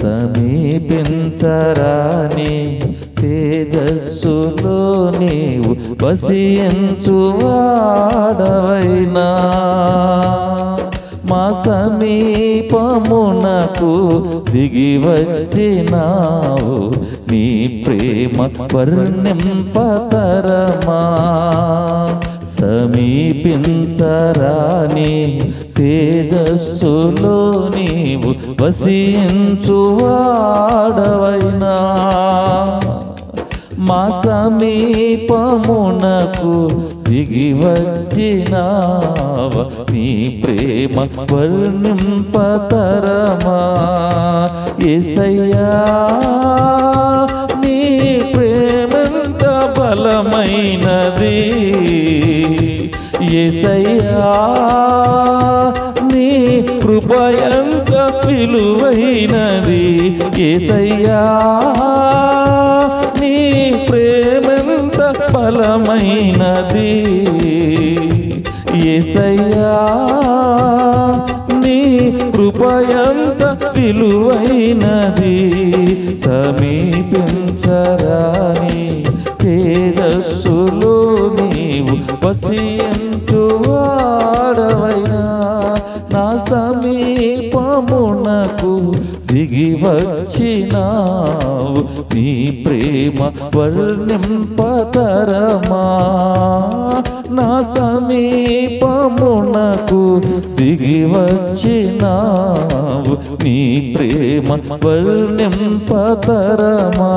సమీపించరాని తేజస్సులో నీవు వసించువాడవైనా మా సమీపమునకు దిగి వచ్చినావు నీ ప్రేమ వర్ణింపతరమా. సమీపించరాని తేజస్సులో నీవు వసించువాడవైనా. మా సమీపమునకు దిగి వచ్చినావ నీ ప్రేమ వర్ణింపతరమా. ఎసయ్యా నీ ప్రేమంత బలమైనది ఎసయ్యా నీ కృపయంత విలువైనది. ఎసయ్యా నీ ప్రేమంత బలమైనది. ఎసయ్యా నీ కృపయంత విలువైనది. సమీపించరాని నీవు వసించువాడవైనా నా సమీపమునకు దిగి వచ్చినావు. నీ ప్రేమ వర్ణింపతరమా? నా సమీపమునకు దిగి వచ్చినావు. నీ ప్రేమ వర్ణింపతరమా?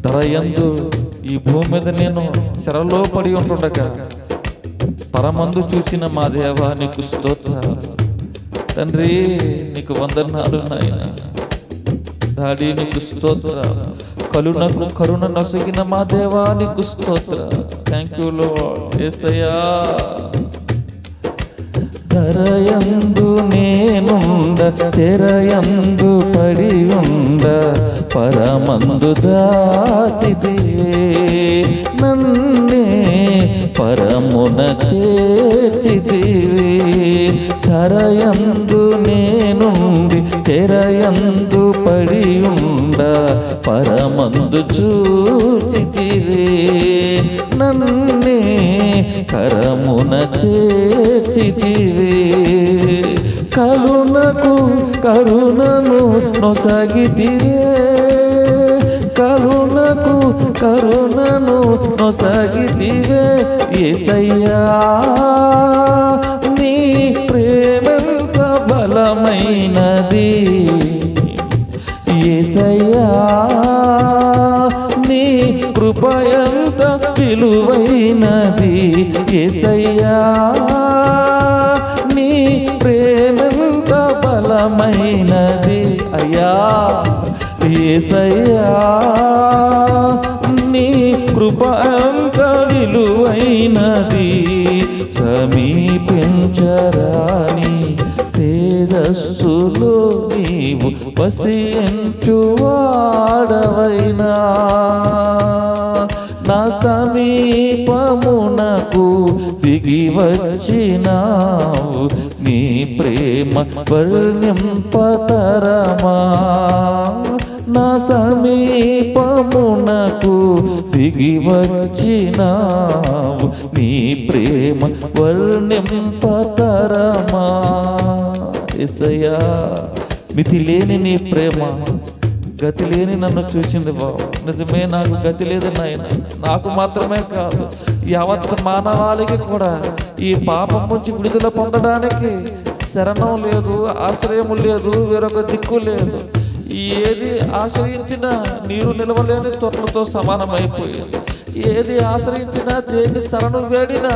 ధరయందు ఈ భూమి మీద నేను శరలో పడి ఉంటుండగా పరమందు చూసిన మా దేవా నీకు స్తోత్ర. తండ్రి నీకు వందనాలు నాయన. దాడి నీకు స్తోత్ర. కలునకు కరుణ నొసగిన మా దేవా నీకు స్తోత్ర. థ్యాంక్ యూ లో ఏసయ్యా. ధరయందు నేనుండ చెరయందు పడి ఉండ పరమందు దాచిదివే నన్నే పరమున చేర్చిదివే ధరయందు నేనుండి చెరయందు పడి ఉండ పరమందు చూచితివి నన్నే కరమున చేర్చితివే కరుణకు కరుణను నొసగితిరే. కరుణకు కరుణను నొసగితిరే. ఏసయ్యా నీ ప్రేమంత బలమైనది. ఏసయ్యా నీ కృపయంత విలువైనది. ఏసయ్యా బలమైనది అయ్యా ఏసయ్యా నీ కృపంత విలువైనది సమీపించరాని తేజస్సులో నీవు వసించువాడవైనా. నా సమీపమునకు దిగి వచ్చినావు. నీ ప్రేమ వర్ణింపతరమా? నా సమీపమునకు దిగి వచ్చినావు. నీ ప్రేమ వర్ణింపతరమా? ఎసయా మితి లేని నీ ప్రేమ గతి లేని నన్ను చూసింది బాబు నిజమే నాకు గతి లేదు నాయన. నాకు మాత్రమే కాదు యావత్ మానవాళికి కూడా ఈ పాపం నుంచి విడుదల పొందడానికి శరణం లేదు ఆశ్రయము లేదు వేరొక దిక్కు లేదు. ఏది ఆశ్రయించినా నీరు నిలవలేని తొట్లతో సమానమైపోయింది. ఏది ఆశ్రయించినా దేన్ని శరణు వేడినా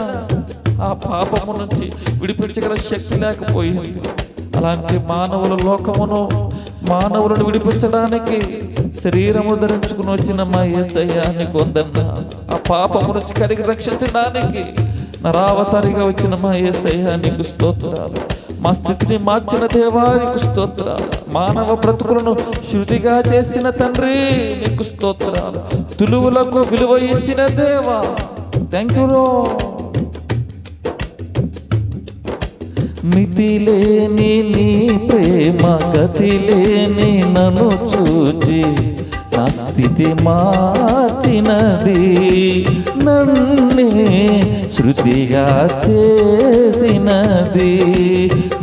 ఆ పాపము నుంచి విడిపించగల శక్తి లేకపోయింది. అలాంటి మానవుల లోకమును మానవులను విడిపించడానికి శరీరము ధరించుకుని వచ్చిన మా యేసయ్య నీకు ఆ పాపము నుంచి కలిగి రక్షించడానికి నరావతారిగా వచ్చిన మా ఏసయ్య నీకు స్తోత్రాలు. మా స్థితిని మార్చిన దేవా నీకు స్తోత్రాలు. మానవ బ్రతుకులను శృతిగా చేసిన తండ్రి నీకు స్తోత్రాలు. తులువులకు విలువ ఇచ్చిన దేవా థ్యాంక్ యూ మితిలేని నీ ప్రేమ గతిలేని నన్ను చూచి నా స్థితి మార్చినది. నన్నే శృతిగా చేసినది.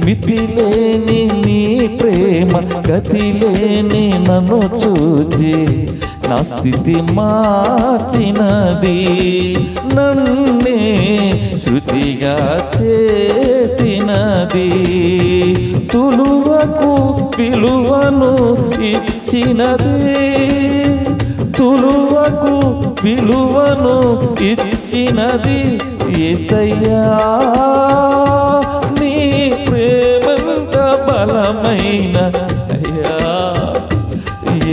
మితిలేని నీ ప్రేమ గతిలేని నన్ను చూచి నా స్థితి మార్చినది. నన్నే శృతిగా చేసినది. తులువకు పిలువను ఇచ్చినది. తులువకు విలువను ఇచ్చినది ఏసయ్యా. నీ ప్రేమంత బలమైన అయ్యా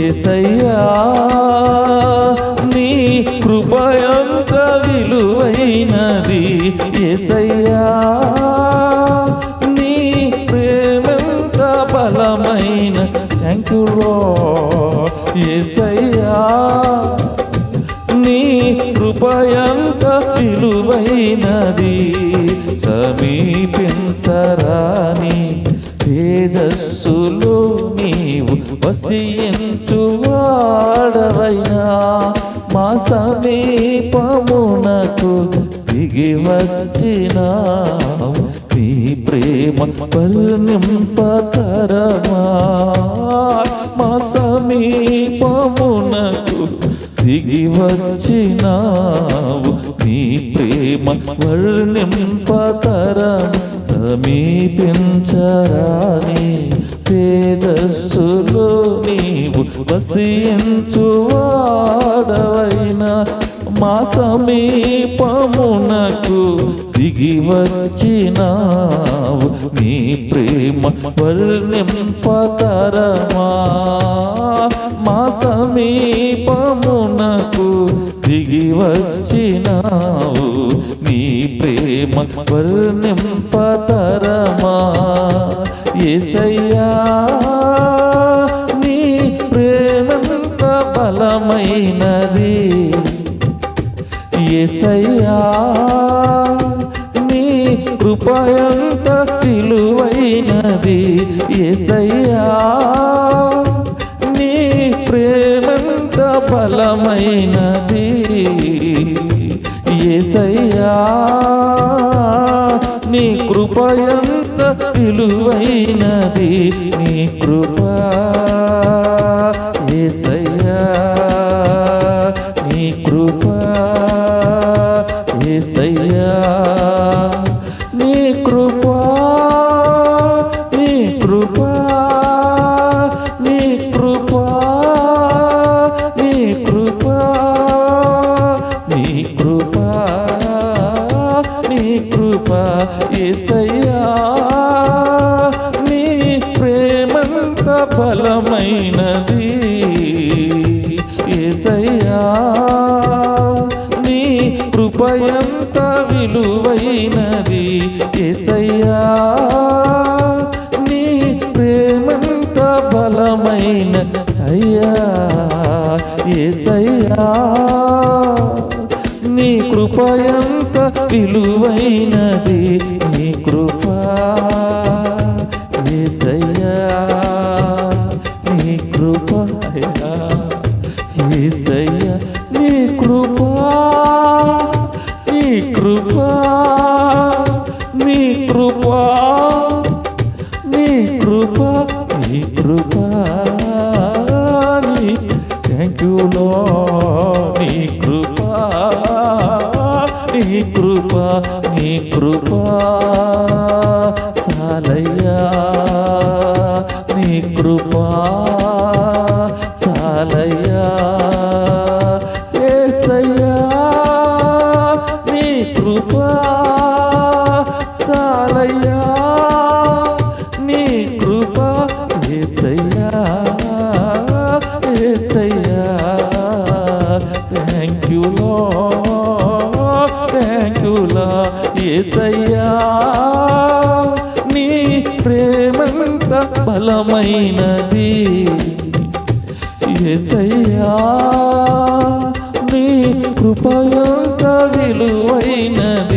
ఏసయ్యా నీ కృపయంత విలువైనది ఏసయ్యా. నీ ప్రేమంత బలమైన థ్యాంక్ యూ ఏసయ్యా. కృపయంత విలువైనది సమీపించరాని తేజస్సులో నీవు వసించు వాడవైనా మా సమీపమునకు దిగి వచ్చిన నీ ప్రేమ పరినింపతరమా మా సమీపమునకు దిగి వచ్చినావు నీ ప్రేమ వర్ణింపతరం సమీపించరాని తేజస్సులో నీవు వసించువాడవైనా మా సమీపమునకు దిగి వచ్చినావు నీ ప్రేమ వర్ణింపతరమా? మా సమీపము నాకు దిగి వచ్చినావు. నీ ప్రేమ వర్ణింపతరమా? ఏసయ్యా నీ ప్రేమంత బలమైనది. ఏసయ్యా నీ కృపయంత విలువైనది. ఏసయ్యా నీ ప్రేమ ఫలమైనది ఏసయ్యా నీ కృపయంత విలువైనది. నీ కృప ఏసయ్యా నీ కృప ఏసయ్యా. ప్రేమంత బలమైనది. ఏసయ్యా నీ కృపయంత విలువైనది. ఏసయ్యా నీ ప్రేమంత బలమైన అయ్యా. ఏసయ్యా నీ కృపయంత విలువైనది. నీ కృప ఏసయ్యా. ఏసయ్యా నీ కృపా నీ కృపా నీ కృపా నీ కృపా నీ కృపా నీ థ్యాంక్ యూలో నీ కృపా నీ కృపా నీ కృపా చాలయ్యా నీ కృపా. you, Lord. Thank you, Lord. ఏసయ్యా నీ ప్రేమంత బలమైనది ఏసయ్యా నీ కృపయంత విలువైనది